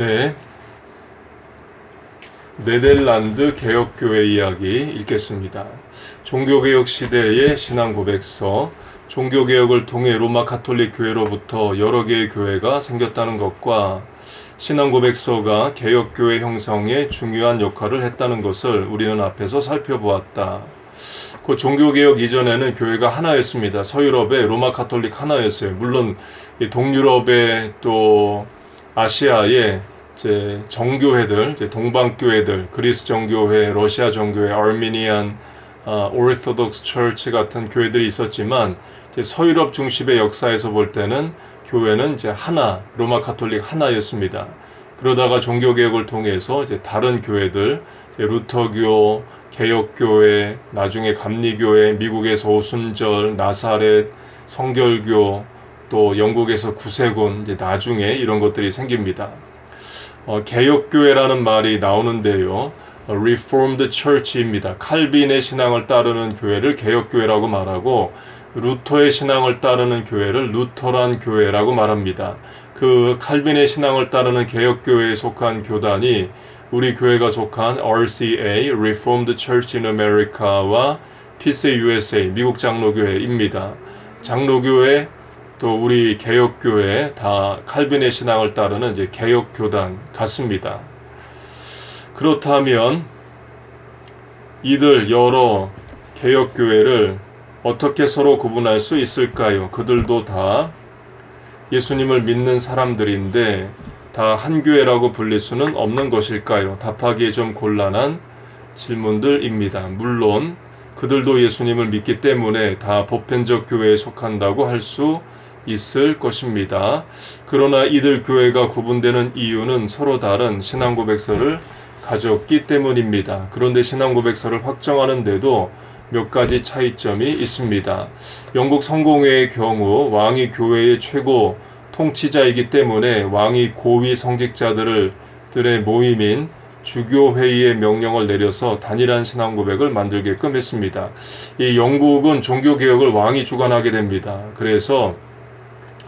네. 네덜란드 개혁교회 이야기 읽겠습니다. 종교개혁 시대의 신앙 고백서, 종교개혁을 통해 로마 카톨릭 교회로부터 여러 개의 교회가 생겼다는 것과 신앙 고백서가 개혁교회 형성에 중요한 역할을 했다는 것을 우리는 앞에서 살펴보았다. 그 종교개혁 이전에는 교회가 하나였습니다. 서유럽의 로마 카톨릭 하나였어요. 물론 이 동유럽의 또 아시아의 이제 정교회들, 이제 동방교회들, 그리스 정교회, 러시아 정교회, 아르미니안, 아, 오르토독스 처치 같은 교회들이 있었지만 이제 서유럽 중심의 역사에서 볼 때는 교회는 이제 하나, 로마 카톨릭 하나였습니다. 그러다가 종교 개혁을 통해서 이제 다른 교회들, 이제 루터교, 개혁교회, 나중에 감리교회, 미국에서 오순절, 나사렛, 성결교, 또 영국에서 구세군, 이제 나중에 이런 것들이 생깁니다. 어, 개혁교회라는 말이 나오는데요. 어, Reformed Church입니다. 칼빈의 신앙을 따르는 교회를 개혁교회라고 말하고 루터의 신앙을 따르는 교회를 루터란 교회라고 말합니다. 그 칼빈의 신앙을 따르는 개혁교회에 속한 교단이 우리 교회가 속한 RCA Reformed Church in America와 Peace USA 미국 장로교회입니다. 장로교회 또 우리 개혁교회 다 칼빈의 신앙을 따르는 이제 개혁교단 같습니다. 그렇다면 이들 여러 개혁교회를 어떻게 서로 구분할 수 있을까요? 그들도 다 예수님을 믿는 사람들인데 다 한 교회라고 불릴 수는 없는 것일까요? 답하기에 좀 곤란한 질문들입니다. 물론 그들도 예수님을 믿기 때문에 다 보편적 교회에 속한다고 할수 있을 것입니다. 그러나 이들 교회가 구분되는 이유는 서로 다른 신앙 고백서를 가졌기 때문입니다. 그런데 신앙 고백서를 확정하는데도 몇 가지 차이점이 있습니다. 영국 성공회의 경우 왕이 교회의 최고 통치자이기 때문에 왕이 고위 성직자들을 들의 모임인 주교회의의 명령을 내려서 단일한 신앙 고백을 만들게끔 했습니다. 이 영국은 종교개혁을 왕이 주관하게 됩니다. 그래서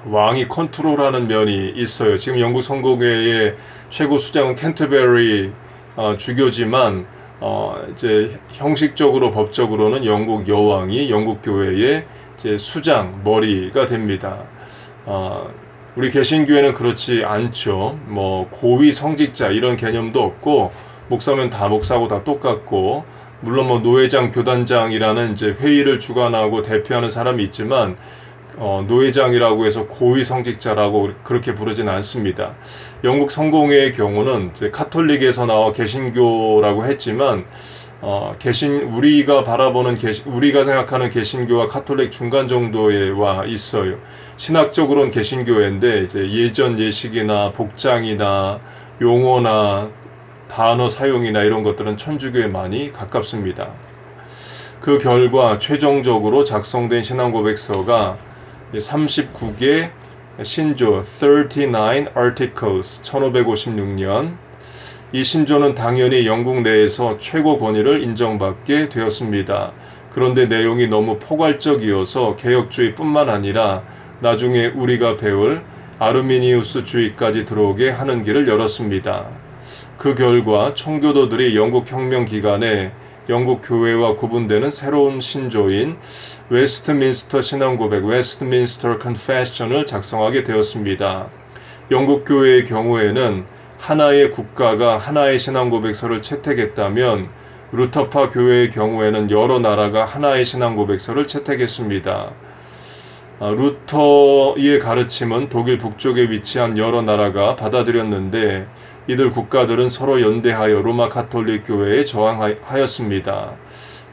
왕이 컨트롤하는 면이 있어요. 지금 영국 성공회의 최고 수장은 캔터베리 어, 주교지만 어, 이제 형식적으로 법적으로는 영국 여왕이 영국 교회의 이제 수장 머리가 됩니다. 어, 우리 개신교회는 그렇지 않죠. 뭐 고위 성직자 이런 개념도 없고 목사면 다 목사고 다 똑같고 물론 뭐 노회장 교단장이라는 이제 회의를 주관하고 대표하는 사람이 있지만 어, 노회장이라고 해서 고위 성직자라고 그렇게 부르진 않습니다. 영국 성공회의 경우는 카톨릭에서 나와 개신교라고 했지만 어, 개신 우리가 바라보는 개신 우리가 생각하는 개신교와 카톨릭 중간 정도에 와 있어요. 신학적으로는 개신교회인데 이제 예전 예식이나 복장이나 용어나 단어 사용이나 이런 것들은 천주교에 많이 가깝습니다. 그 결과 최종적으로 작성된 신앙 고백서가 39개 신조 39 articles 1556년 이 신조는 당연히 영국 내에서 최고 권위를 인정받게 되었습니다. 그런데 내용이 너무 포괄적이어서 개혁주의뿐만 아니라 나중에 우리가 배울 아르미니우스 주의까지 들어오게 하는 길을 열었습니다. 그 결과 청교도들이 영국 혁명 기간에 영국 교회와 구분되는 새로운 신조인 웨스트민스터 신앙 고백 웨스트민스터 컨페션을 작성하게 되었습니다. 영국 교회의 경우에는 하나의 국가가 하나의 신앙 고백서를 채택했다면 루터파 교회의 경우에는 여러 나라가 하나의 신앙 고백서를 채택했습니다. 아, 루터의 가르침은 독일 북쪽에 위치한 여러 나라가 받아들였는데 이들 국가들은 서로 연대하여 로마 카톨릭 교회에 저항하였습니다.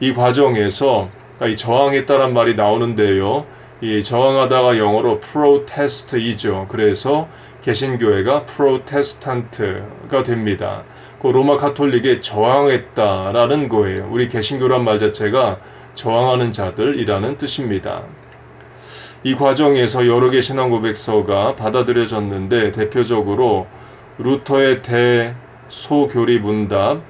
이 과정에서 아, 이 저항했다란 말이 나오는데요. 이 저항하다가 영어로 프로테스트이죠. 그래서 개신교회가 프로테스탄트가 됩니다. 그 로마 카톨릭에 저항했다라는 거예요. 우리 개신교란 말 자체가 저항하는 자들이라는 뜻입니다. 이 과정에서 여러 개 신앙 고백서가 받아들여졌는데 대표적으로 루터의 대소교리 문답,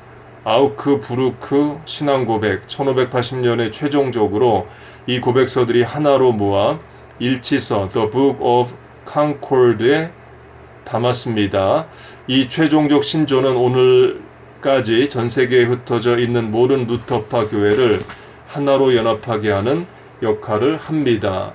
아우크 부르크 신앙 고백 1580년에 최종적으로 이 고백서들이 하나로 모아 일치서 The Book of Concord에 담았습니다. 이 최종적 신조는 오늘까지 전 세계에 흩어져 있는 모든 루터파 교회를 하나로 연합하게 하는 역할을 합니다.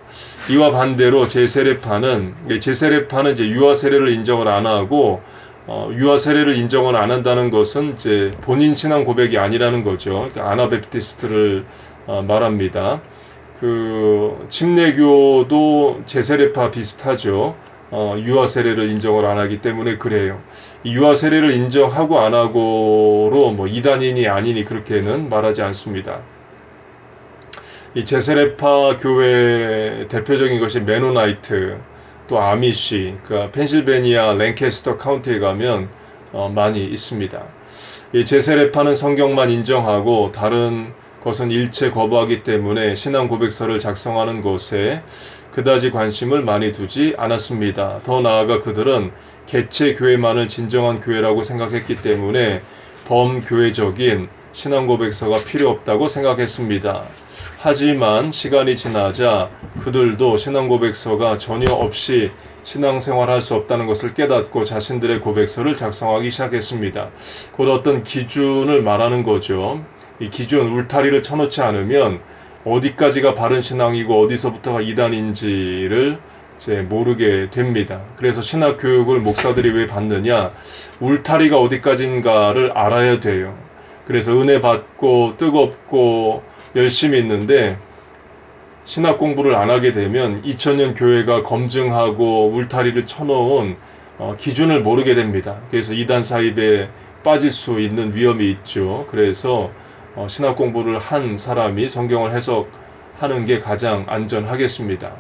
이와 반대로 제세례파는 제세례파는 이제 유아 세례를 인정을 안 하고 어, 유아 세례를 인정을 안 한다는 것은 이제 본인 신앙 고백이 아니라는 거죠. 그러니까 아나베프티스트를 어, 말합니다. 그 침례교도 제세례파 비슷하죠. 어, 유아 세례를 인정을 안 하기 때문에 그래요. 이 유아 세례를 인정하고 안 하고로 뭐 이단인이 아니니 그렇게는 말하지 않습니다. 이 제세례파 교회 대표적인 것이 메노나이트, 또 아미시, 그러니까 펜실베니아 랭캐스터 카운티에 가면 어, 많이 있습니다. 이 제세례파는 성경만 인정하고 다른 것은 일체 거부하기 때문에 신앙 고백서를 작성하는 것에 그다지 관심을 많이 두지 않았습니다. 더 나아가 그들은 개체 교회만을 진정한 교회라고 생각했기 때문에 범교회적인 신앙 고백서가 필요 없다고 생각했습니다. 하지만 시간이 지나자 그들도 신앙 고백서가 전혀 없이 신앙생활할 수 없다는 것을 깨닫고 자신들의 고백서를 작성하기 시작했습니다. 곧 어떤 기준을 말하는 거죠. 이 기준 울타리를 쳐놓지 않으면 어디까지가 바른 신앙이고 어디서부터가 이단인지를 이제 모르게 됩니다. 그래서 신학 교육을 목사들이 왜 받느냐? 울타리가 어디까지인가를 알아야 돼요. 그래서 은혜 받고 뜨겁고 열심히 있는데 신학 공부를 안 하게 되면 2000년 교회가 검증하고 울타리를 쳐놓은 어, 기준을 모르게 됩니다. 그래서 이단 사입에 빠질 수 있는 위험이 있죠. 그래서 어, 신학 공부를 한 사람이 성경을 해석하는 게 가장 안전하겠습니다.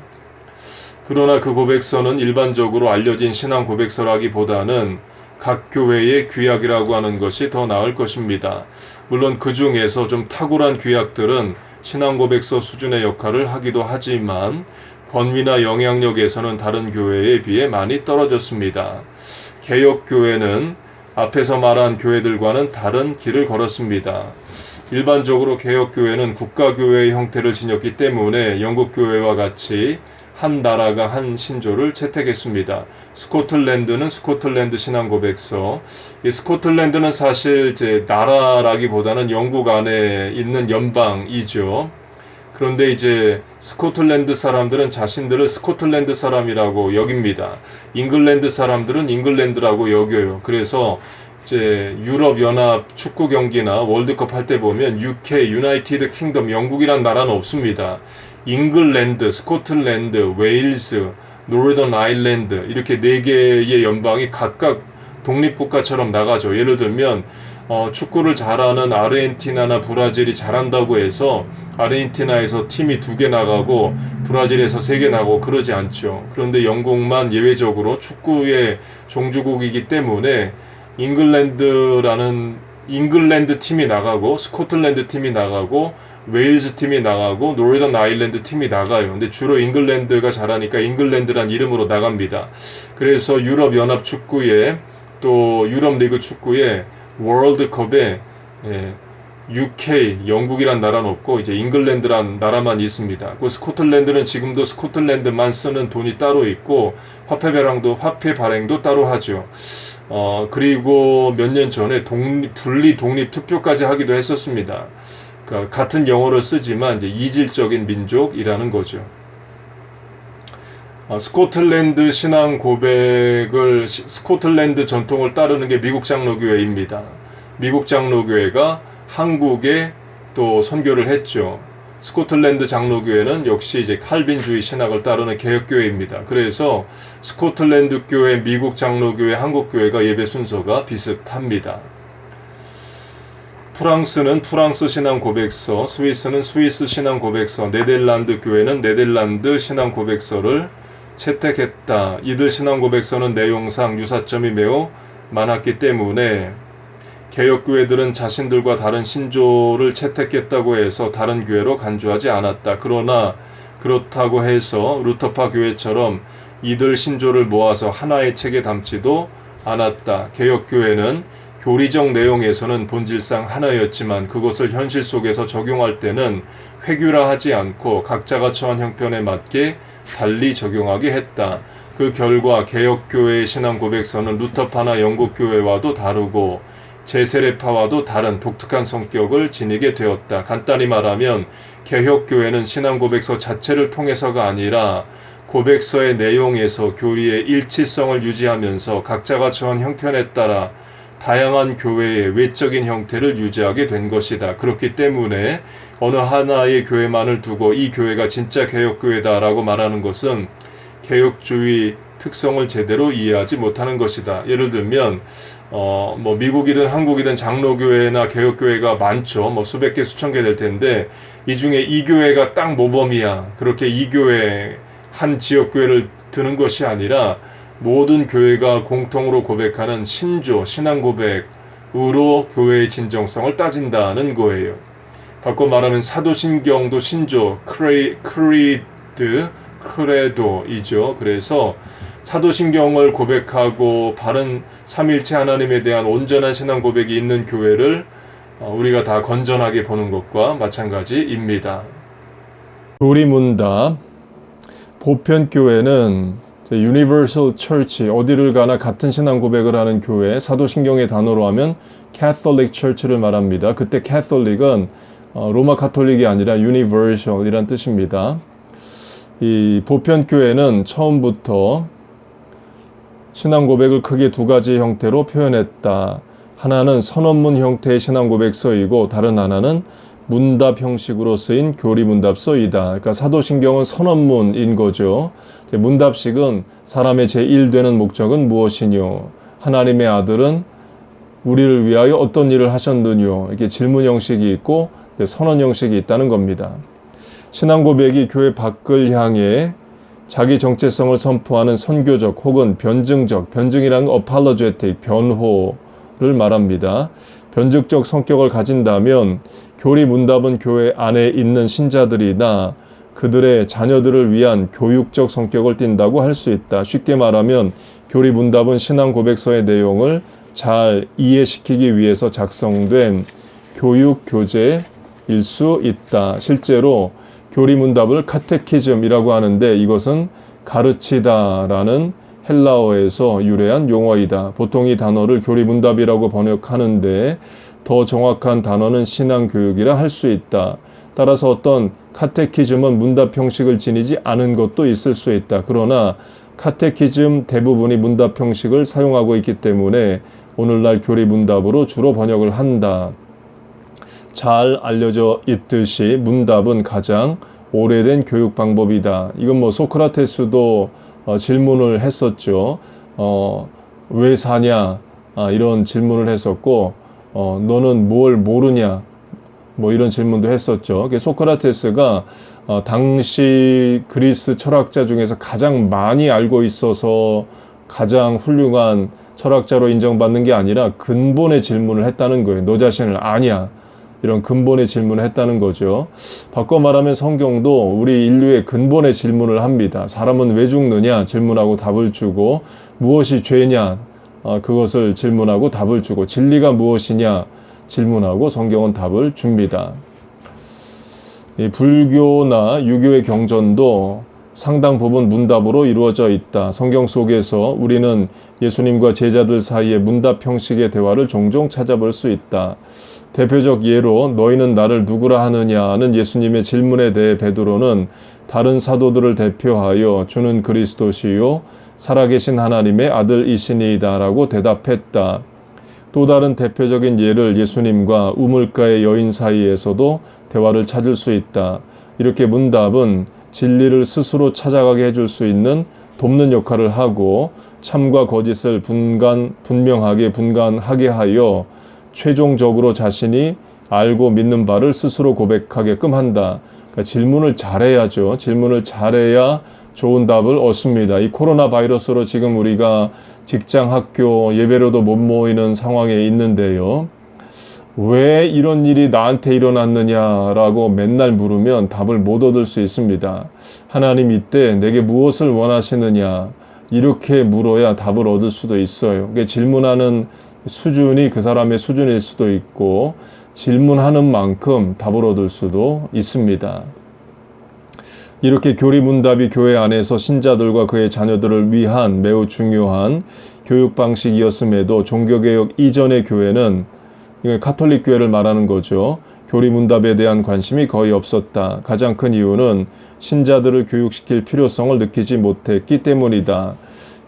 그러나 그 고백서는 일반적으로 알려진 신앙 고백서라기보다는 각 교회의 규약이라고 하는 것이 더 나을 것입니다. 물론 그 중에서 좀 탁월한 규약들은 신앙 고백서 수준의 역할을 하기도 하지만 권위나 영향력에서는 다른 교회에 비해 많이 떨어졌습니다. 개혁 교회는 앞에서 말한 교회들과는 다른 길을 걸었습니다. 일반적으로 개혁 교회는 국가 교회의 형태를 지녔기 때문에 영국 교회와 같이 한 나라가 한 신조를 채택했습니다. 스코틀랜드는 스코틀랜드 신앙 고백서. 이 스코틀랜드는 사실 이제 나라라기보다는 영국 안에 있는 연방이죠. 그런데 이제 스코틀랜드 사람들은 자신들을 스코틀랜드 사람이라고 여깁니다. 잉글랜드 사람들은 잉글랜드라고 여겨요. 그래서 이제 유럽 연합 축구 경기나 월드컵 할 때 보면 UK 유나이티드 킹덤 영국이란 나라는 없습니다. 잉글랜드, 스코틀랜드, 웨일스, 노르던 아일랜드 이렇게 네 개의 연방이 각각 독립국가처럼 나가죠. 예를 들면 어, 축구를 잘하는 아르헨티나나 브라질이 잘한다고 해서 아르헨티나에서 팀이 두 개 나가고 브라질에서 세 개 나가고 그러지 않죠. 그런데 영국만 예외적으로 축구의 종주국이기 때문에 잉글랜드라는 잉글랜드 팀이 나가고 스코틀랜드 팀이 나가고 웨일즈 팀이 나가고 노르던 아일랜드 팀이 나가요. 근데 주로 잉글랜드가 잘하니까 잉글랜드란 이름으로 나갑니다. 그래서 유럽 연합 축구에 또 유럽 리그 축구에 월드컵에 예, UK 영국이란 나라는 없고 이제 잉글랜드란 나라만 있습니다. 그 스코틀랜드는 지금도 스코틀랜드만 쓰는 돈이 따로 있고 화폐 발행도 화폐 발행도 따로 하죠. 어 그리고 몇 년 전에 독립 분리 독립 투표까지 하기도 했었습니다. 그러니까 같은 영어를 쓰지만 이제 이질적인 민족이라는 거죠. 어, 스코틀랜드 신앙 고백을 시, 스코틀랜드 전통을 따르는 게 미국 장로교회입니다. 미국 장로교회가 한국에 또 선교를 했죠. 스코틀랜드 장로교회는 역시 이제 칼빈주의 신학을 따르는 개혁교회입니다. 그래서 스코틀랜드 교회, 미국 장로교회, 한국 교회가 예배 순서가 비슷합니다. 프랑스는 프랑스 신앙 고백서, 스위스는 스위스 신앙 고백서, 네덜란드 교회는 네덜란드 신앙 고백서를 채택했다. 이들 신앙 고백서는 내용상 유사점이 매우 많았기 때문에 개혁교회들은 자신들과 다른 신조를 채택했다고 해서 다른 교회로 간주하지 않았다. 그러나 그렇다고 해서 루터파 교회처럼 이들 신조를 모아서 하나의 책에 담지도 않았다. 개혁교회는 교리적 내용에서는 본질상 하나였지만 그것을 현실 속에서 적용할 때는 획유라하지 않고 각자가 처한 형편에 맞게 달리 적용하게 했다. 그 결과 개혁교회의 신앙 고백서는 루터파나 영국교회와도 다르고 제세례파와도 다른 독특한 성격을 지니게 되었다. 간단히 말하면 개혁교회는 신앙 고백서 자체를 통해서가 아니라 고백서의 내용에서 교리의 일치성을 유지하면서 각자가 처한 형편에 따라 다양한 교회의 외적인 형태를 유지하게 된 것이다. 그렇기 때문에 어느 하나의 교회만을 두고 이 교회가 진짜 개혁교회다라고 말하는 것은 개혁주의 특성을 제대로 이해하지 못하는 것이다. 예를 들면 어, 뭐 미국이든 한국이든 장로교회나 개혁교회가 많죠. 뭐 수백 개, 수천 개 될 텐데 이 중에 이 교회가 딱 모범이야. 그렇게 이 교회 한 지역교회를 드는 것이 아니라 모든 교회가 공통으로 고백하는 신조, 신앙 고백으로 교회의 진정성을 따진다는 거예요. 바꿔 말하면 사도신경도 신조, 크레, 크리드, 크레도이죠. 그래서 사도신경을 고백하고 바른 삼일체 하나님에 대한 온전한 신앙 고백이 있는 교회를 어, 우리가 다 건전하게 보는 것과 마찬가지입니다. 교리문답 보편교회는 Universal Church 어디를 가나 같은 신앙 고백을 하는 교회 사도신경의 단어로 하면 Catholic Church를 말합니다. 그때 Catholic은 어, 로마 카톨릭이 아니라 Universal이란 뜻입니다. 이 보편 교회는 처음부터 신앙 고백을 크게 두 가지 형태로 표현했다. 하나는 선언문 형태의 신앙 고백서이고 다른 하나는 문답 형식으로 쓰인 교리 문답서이다. 그러니까 사도신경은 선언문인 거죠. 문답식은 사람의 제1되는 목적은 무엇이뇨? 하나님의 아들은 우리를 위하여 어떤 일을 하셨느뇨? 이렇게 질문 형식이 있고 선언 형식이 있다는 겁니다. 신앙 고백이 교회 밖을 향해 자기 정체성을 선포하는 선교적 혹은 변증적, 변증이란 apologetic, 변호를 말합니다. 변증적 성격을 가진다면 교리 문답은 교회 안에 있는 신자들이나 그들의 자녀들을 위한 교육적 성격을 띈다고 할 수 있다. 쉽게 말하면 교리 문답은 신앙 고백서의 내용을 잘 이해시키기 위해서 작성된 교육 교재일 수 있다. 실제로 교리문답을 카테키즘이라고 하는데 이것은 가르치다라는 헬라어에서 유래한 용어이다. 보통 이 단어를 교리문답이라고 번역하는데 더 정확한 단어는 신앙교육이라 할 수 있다. 따라서 어떤 카테키즘은 문답 형식을 지니지 않은 것도 있을 수 있다. 그러나 카테키즘 대부분이 문답 형식을 사용하고 있기 때문에 오늘날 교리 문답으로 주로 번역을 한다. 잘 알려져 있듯이 문답은 가장 오래된 교육 방법이다. 이건 뭐 소크라테스도 어, 질문을 했었죠. 어, 왜 사냐? 아, 이런 질문을 했었고, 어, 너는 뭘 모르냐? 뭐 이런 질문도 했었죠. 소크라테스가 어, 당시 그리스 철학자 중에서 가장 많이 알고 있어서 가장 훌륭한 철학자로 인정받는 게 아니라 근본의 질문을 했다는 거예요. 너 자신을 아냐? 이런 근본의 질문을 했다는 거죠. 바꿔 말하면 성경도 우리 인류의 근본의 질문을 합니다. 사람은 왜 죽느냐 질문하고 답을 주고 무엇이 죄냐 어, 그것을 질문하고 답을 주고 진리가 무엇이냐 질문하고 성경은 답을 줍니다. 이 불교나 유교의 경전도 상당 부분 문답으로 이루어져 있다. 성경 속에서 우리는 예수님과 제자들 사이의 문답 형식의 대화를 종종 찾아볼 수 있다. 대표적 예로 너희는 나를 누구라 하느냐는 예수님의 질문에 대해 베드로는 다른 사도들을 대표하여 주는 그리스도시요 살아계신 하나님의 아들이시니이다라고 대답했다. 또 다른 대표적인 예를 예수님과 우물가의 여인 사이에서도 대화를 찾을 수 있다. 이렇게 문답은 진리를 스스로 찾아가게 해줄 수 있는 돕는 역할을 하고 참과 거짓을 분간 분명하게 분간하게 하여 최종적으로 자신이 알고 믿는 바를 스스로 고백하게끔 한다. 그러니까 질문을 잘해야죠. 질문을 잘해야 좋은 답을 얻습니다. 이 코로나 바이러스로 지금 우리가 직장, 학교, 예배로도 못 모이는 상황에 있는데요. 왜 이런 일이 나한테 일어났느냐라고 맨날 물으면 답을 못 얻을 수 있습니다. 하나님 이때 내게 무엇을 원하시느냐 이렇게 물어야 답을 얻을 수도 있어요. 질문하는 수준이 그 사람의 수준일 수도 있고 질문하는 만큼 답을 얻을 수도 있습니다. 이렇게 교리문답이 교회 안에서 신자들과 그의 자녀들을 위한 매우 중요한 교육 방식이었음에도 종교개혁 이전의 교회는 카톨릭 교회를 말하는 거죠. 교리문답에 대한 관심이 거의 없었다. 가장 큰 이유는 신자들을 교육시킬 필요성을 느끼지 못했기 때문이다.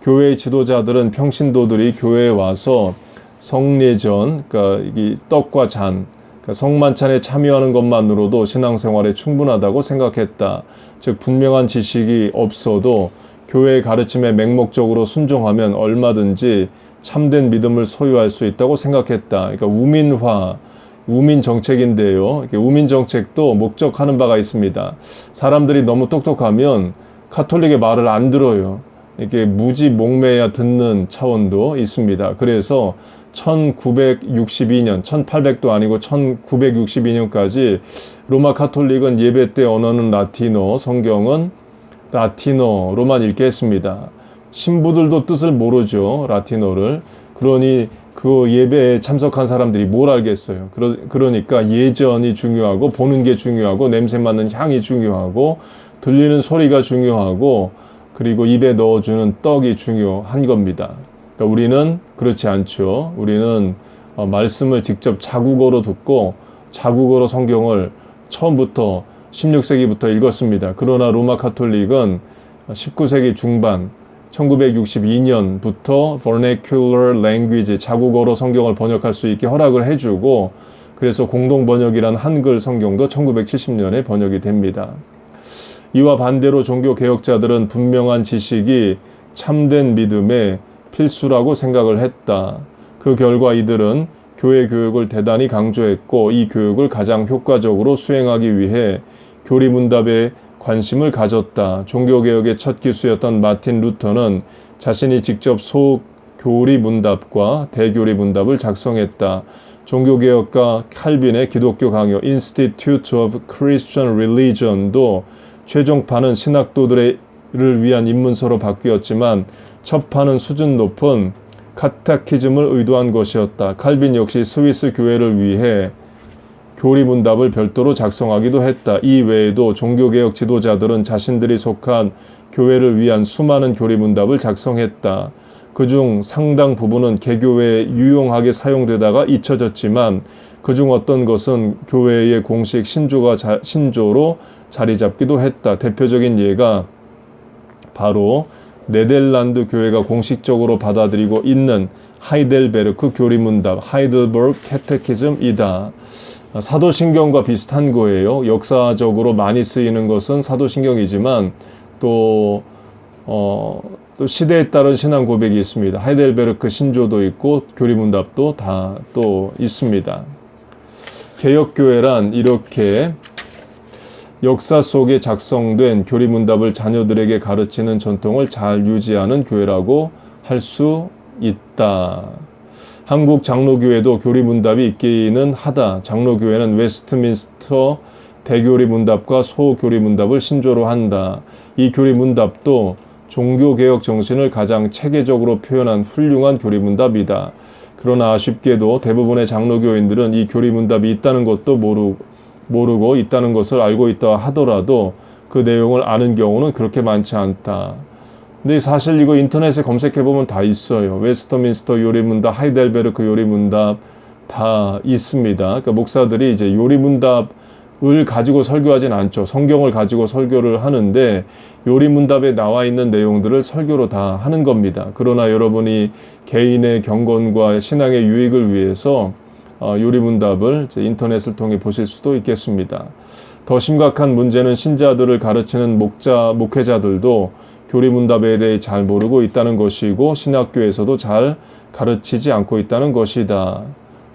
교회의 지도자들은 평신도들이 교회에 와서 성례전, 그러니까 이 떡과 잔, 그러니까 성만찬에 참여하는 것만으로도 신앙생활에 충분하다고 생각했다. 즉 분명한 지식이 없어도 교회의 가르침에 맹목적으로 순종하면 얼마든지 참된 믿음을 소유할 수 있다고 생각했다. 그러니까 우민화, 우민 정책인데요. 우민 정책도 목적하는 바가 있습니다. 사람들이 너무 똑똑하면 카톨릭의 말을 안 들어요. 이렇게 무지 목매야 듣는 차원도 있습니다. 그래서 1962년, 1800도 아니고 1962년까지 로마 카톨릭은 예배 때 언어는 라틴어, 성경은 라틴어로만 읽게 했습니다. 신부들도 뜻을 모르죠. 라틴어를. 그러니 그 예배에 참석한 사람들이 뭘 알겠어요. 그러, 그러니까 예전이 중요하고 보는 게 중요하고 냄새 맡는 향이 중요하고 들리는 소리가 중요하고 그리고 입에 넣어주는 떡이 중요한 겁니다. 그러니까 우리는 그렇지 않죠. 우리는 어, 말씀을 직접 자국어로 듣고 자국어로 성경을 처음부터 16세기부터 읽었습니다. 그러나 로마 카톨릭은 19세기 중반 1962년부터 vernacular language 자국어로 성경을 번역할 수 있게 허락을 해주고 그래서 공동 번역이란 한글 성경도 1970년에 번역이 됩니다. 이와 반대로 종교 개혁자들은 분명한 지식이 참된 믿음의 필수라고 생각을 했다. 그 결과 이들은 교회 교육을 대단히 강조했고 이 교육을 가장 효과적으로 수행하기 위해 교리문답에 관심을 가졌다. 종교개혁의 첫 기수였던 마틴 루터는 자신이 직접 소교리문답과 대교리문답을 작성했다. 종교개혁가 칼빈의 기독교 강요 Institute of Christian Religion도 최종판은 신학도들을 위한 입문서로 바뀌었지만 첫 판은 수준 높은 카타키즘을 의도한 것이었다. 칼빈 역시 스위스 교회를 위해 교리문답을 별도로 작성하기도 했다. 이 외에도 종교개혁 지도자들은 자신들이 속한 교회를 위한 수많은 교리문답을 작성했다. 그중 상당 부분은 개교회에 유용하게 사용되다가 잊혀졌지만 그중 어떤 것은 교회의 공식 신조가 자, 신조로 자리 잡기도 했다. 대표적인 예가 바로 네덜란드 교회가 공식적으로 받아들이고 있는 하이델베르크 교리문답 하이델버그 캐테키즘이다. 사도신경과 비슷한 거예요. 역사적으로 많이 쓰이는 것은 사도신경이지만 또, 어, 또 시대에 따른 신앙 고백이 있습니다. 하이델베르크 신조도 있고 교리문답도 다 또 있습니다. 개혁교회란 이렇게 역사 속에 작성된 교리문답을 자녀들에게 가르치는 전통을 잘 유지하는 교회라고 할 수 있다. 한국 장로교회도 교리문답이 있기는 하다. 장로교회는 웨스트민스터 대교리문답과 소교리문답을 신조로 한다. 이 교리문답도 종교개혁 정신을 가장 체계적으로 표현한 훌륭한 교리문답이다. 그러나 아쉽게도 대부분의 장로교인들은 이 교리문답이 있다는 것도 모르고 모르고 있다는 것을 알고 있다 하더라도 그 내용을 아는 경우는 그렇게 많지 않다. 근데 사실 이거 인터넷에 검색해 보면 다 있어요. 웨스터민스터 요리문답, 하이델베르크 요리문답 다 있습니다. 그러니까 목사들이 이제 요리문답을 가지고 설교하진 않죠. 성경을 가지고 설교를 하는데 요리문답에 나와 있는 내용들을 설교로 다 하는 겁니다. 그러나 여러분이 개인의 경건과 신앙의 유익을 위해서 어, 요리문답을 인터넷을 통해 보실 수도 있겠습니다. 더 심각한 문제는 신자들을 가르치는 목자, 목회자들도 교리문답에 대해 잘 모르고 있다는 것이고 신학교에서도 잘 가르치지 않고 있다는 것이다.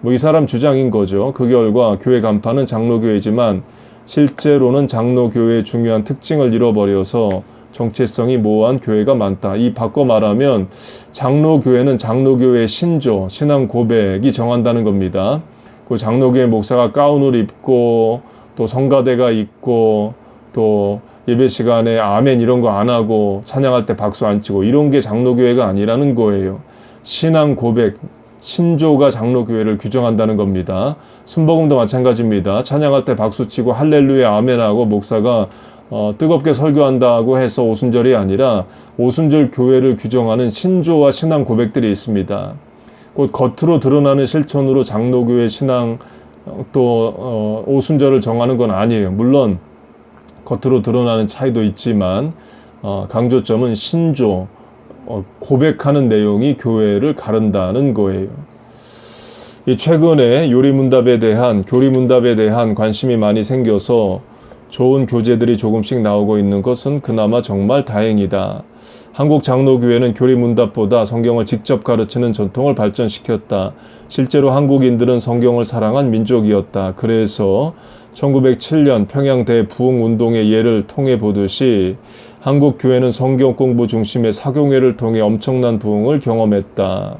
뭐 이 사람 주장인 거죠. 그 결과 교회 간판은 장로교회지만 실제로는 장로교회의 중요한 특징을 잃어버려서 정체성이 모호한 교회가 많다. 이 바꿔 말하면 장로교회는 장로교회의 신조, 신앙 고백이 정한다는 겁니다. 그 장로교회 목사가 가운을 입고 또 성가대가 있고 또 예배 시간에 아멘 이런 거 안 하고 찬양할 때 박수 안 치고 이런 게 장로교회가 아니라는 거예요. 신앙 고백, 신조가 장로교회를 규정한다는 겁니다. 순복음도 마찬가지입니다. 찬양할 때 박수 치고 할렐루야 아멘하고 목사가 어, 뜨겁게 설교한다고 해서 오순절이 아니라 오순절 교회를 규정하는 신조와 신앙 고백들이 있습니다. 곧 겉으로 드러나는 실천으로 장로교회 신앙 어, 또 어, 오순절을 정하는 건 아니에요. 물론 겉으로 드러나는 차이도 있지만 어, 강조점은 신조 어, 고백하는 내용이 교회를 가른다는 거예요. 이 최근에 요리문답에 대한 교리문답에 대한 관심이 많이 생겨서 좋은 교재들이 조금씩 나오고 있는 것은 그나마 정말 다행이다. 한국 장로교회는 교리문답보다 성경을 직접 가르치는 전통을 발전시켰다. 실제로 한국인들은 성경을 사랑한 민족이었다. 그래서 1907년 평양 대부흥 운동의 예를 통해 보듯이 한국 교회는 성경 공부 중심의 사경회를 통해 엄청난 부흥을 경험했다.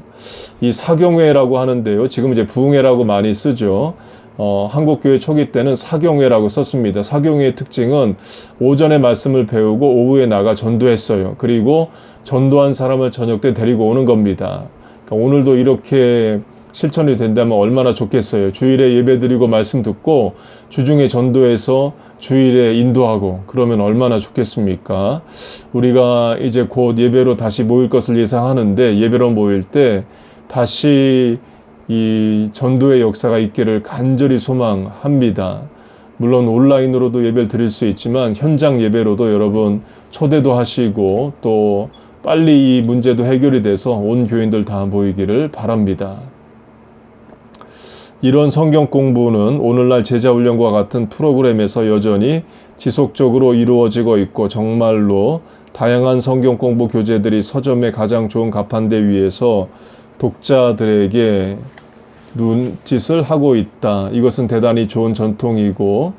이 사경회라고 하는데요. 지금 이제 부흥회라고 많이 쓰죠. 어, 한국교회 초기 때는 사경회라고 썼습니다. 사경회의 특징은 오전에 말씀을 배우고 오후에 나가 전도했어요. 그리고 전도한 사람을 저녁 때 데리고 오는 겁니다. 그러니까 오늘도 이렇게 실천이 된다면 얼마나 좋겠어요. 주일에 예배 드리고 말씀 듣고 주중에 전도해서 주일에 인도하고 그러면 얼마나 좋겠습니까? 우리가 이제 곧 예배로 다시 모일 것을 예상하는데 예배로 모일 때 다시 이 전도의 역사가 있기를 간절히 소망합니다. 물론 온라인으로도 예배를 드릴 수 있지만 현장 예배로도 여러분 초대도 하시고 또 빨리 이 문제도 해결이 돼서 온 교인들 다 모이기를 바랍니다. 이런 성경 공부는 오늘날 제자 훈련과 같은 프로그램에서 여전히 지속적으로 이루어지고 있고 정말로 다양한 성경 공부 교재들이 서점에 가장 좋은 가판대 위에서 독자들에게 눈짓을 하고 있다. 이것은 대단히 좋은 전통이고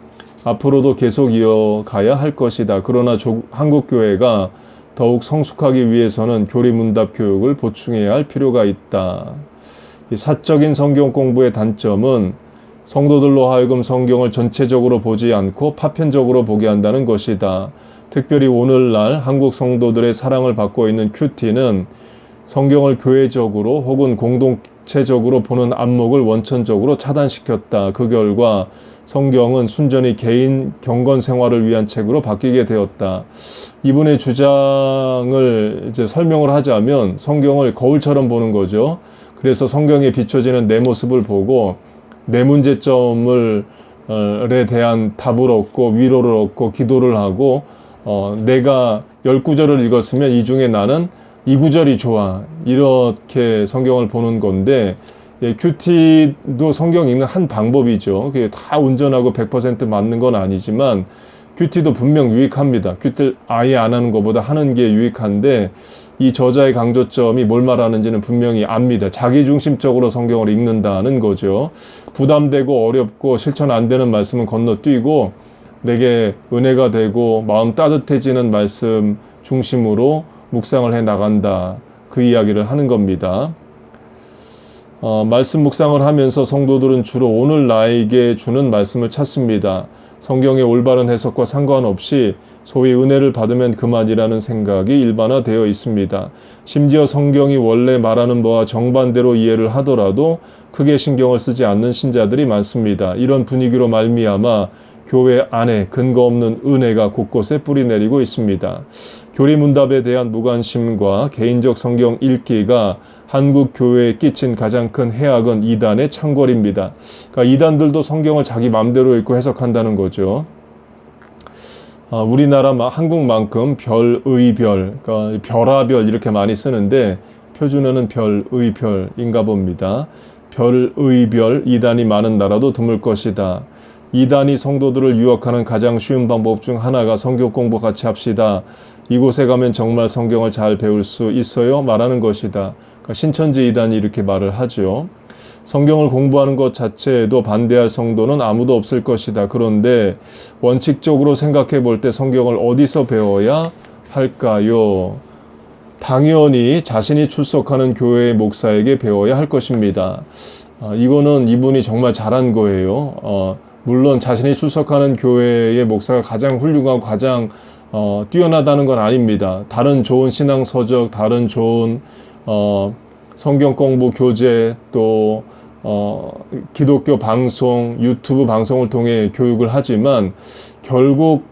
앞으로도 계속 이어가야 할 것이다. 그러나 한국 교회가 더욱 성숙하기 위해서는 교리문답 교육을 보충해야 할 필요가 있다. 사적인 성경 공부의 단점은 성도들로 하여금 성경을 전체적으로 보지 않고 파편적으로 보게 한다는 것이다. 특별히 오늘날 한국 성도들의 사랑을 받고 있는 큐티는 성경을 교회적으로 혹은 공동체적으로 보는 안목을 원천적으로 차단시켰다. 그 결과 성경은 순전히 개인 경건 생활을 위한 책으로 바뀌게 되었다. 이분의 주장을 이제 설명을 하자면 성경을 거울처럼 보는 거죠. 그래서 성경에 비춰지는 내 모습을 보고 내 문제점을 에 대한 답을 얻고 위로를 얻고 기도를 하고 어, 내가 열 구절을 읽었으면 이 중에 나는 이 구절이 좋아. 이렇게 성경을 보는 건데, 예, 큐티도 성경 읽는 한 방법이죠. 그게 다 운전하고 100% 맞는 건 아니지만, 큐티도 분명 유익합니다. 큐티를 아예 안 하는 것보다 하는 게 유익한데, 이 저자의 강조점이 뭘 말하는지는 분명히 압니다. 자기중심적으로 성경을 읽는다는 거죠. 부담되고 어렵고 실천 안 되는 말씀은 건너뛰고, 내게 은혜가 되고 마음 따뜻해지는 말씀 중심으로 묵상을 해 나간다. 그 이야기를 하는 겁니다. 어, 말씀 묵상을 하면서 성도들은 주로 오늘 나에게 주는 말씀을 찾습니다. 성경의 올바른 해석과 상관없이 소위 은혜를 받으면 그만이라는 생각이 일반화되어 있습니다. 심지어 성경이 원래 말하는 바와 정반대로 이해를 하더라도 크게 신경을 쓰지 않는 신자들이 많습니다. 이런 분위기로 말미암아 교회 안에 근거 없는 은혜가 곳곳에 뿌리내리고 있습니다. 교리문답에 대한 무관심과 개인적 성경 읽기가 한국 교회에 끼친 가장 큰 해악은 이단의 창궐입니다. 그러니까 이단들도 성경을 자기 마음대로 읽고 해석한다는 거죠. 아, 우리나라 한국만큼 별의 별, 그러니까 별아별 이렇게 많이 쓰는데 표준어는 별의 별인가 봅니다. 별의 별 이단이 많은 나라도 드물 것이다. 이단이 성도들을 유혹하는 가장 쉬운 방법 중 하나가 성경 공부 같이 합시다. 이곳에 가면 정말 성경을 잘 배울 수 있어요? 말하는 것이다. 그러니까 신천지 이단이 이렇게 말을 하죠. 성경을 공부하는 것 자체에도 반대할 성도는 아무도 없을 것이다. 그런데 원칙적으로 생각해 볼 때 성경을 어디서 배워야 할까요? 당연히 자신이 출석하는 교회의 목사에게 배워야 할 것입니다. 아, 이거는 이분이 정말 잘한 거예요. 어, 물론 자신이 출석하는 교회의 목사가 가장 훌륭하고 가장 어, 뛰어나다는 건 아닙니다. 다른 좋은 신앙 서적, 다른 좋은 어, 성경 공부 교재 또 어, 기독교 방송, 유튜브 방송을 통해 교육을 하지만 결국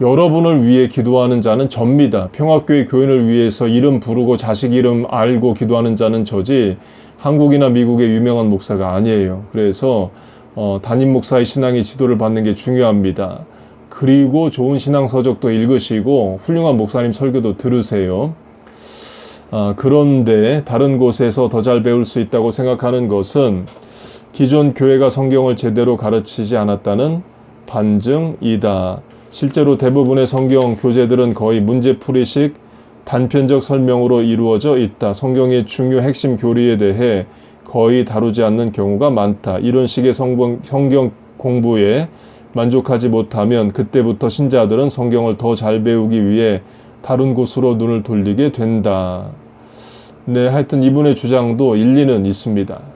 여러분을 위해 기도하는 자는 접니다. 평화교회 교인을 위해서 이름 부르고 자식 이름 알고 기도하는 자는 저지 한국이나 미국의 유명한 목사가 아니에요. 그래서 어, 담임 목사의 신앙의 지도를 받는 게 중요합니다. 그리고 좋은 신앙 서적도 읽으시고 훌륭한 목사님 설교도 들으세요. 아, 그런데 다른 곳에서 더 잘 배울 수 있다고 생각하는 것은 기존 교회가 성경을 제대로 가르치지 않았다는 반증이다. 실제로 대부분의 성경 교재들은 거의 문제풀이식 단편적 설명으로 이루어져 있다. 성경의 중요 핵심 교리에 대해 거의 다루지 않는 경우가 많다. 이런 식의 성경, 공부에 만족하지 못하면 그때부터 신자들은 성경을 더 잘 배우기 위해 다른 곳으로 눈을 돌리게 된다. 네, 하여튼 이분의 주장도 일리는 있습니다.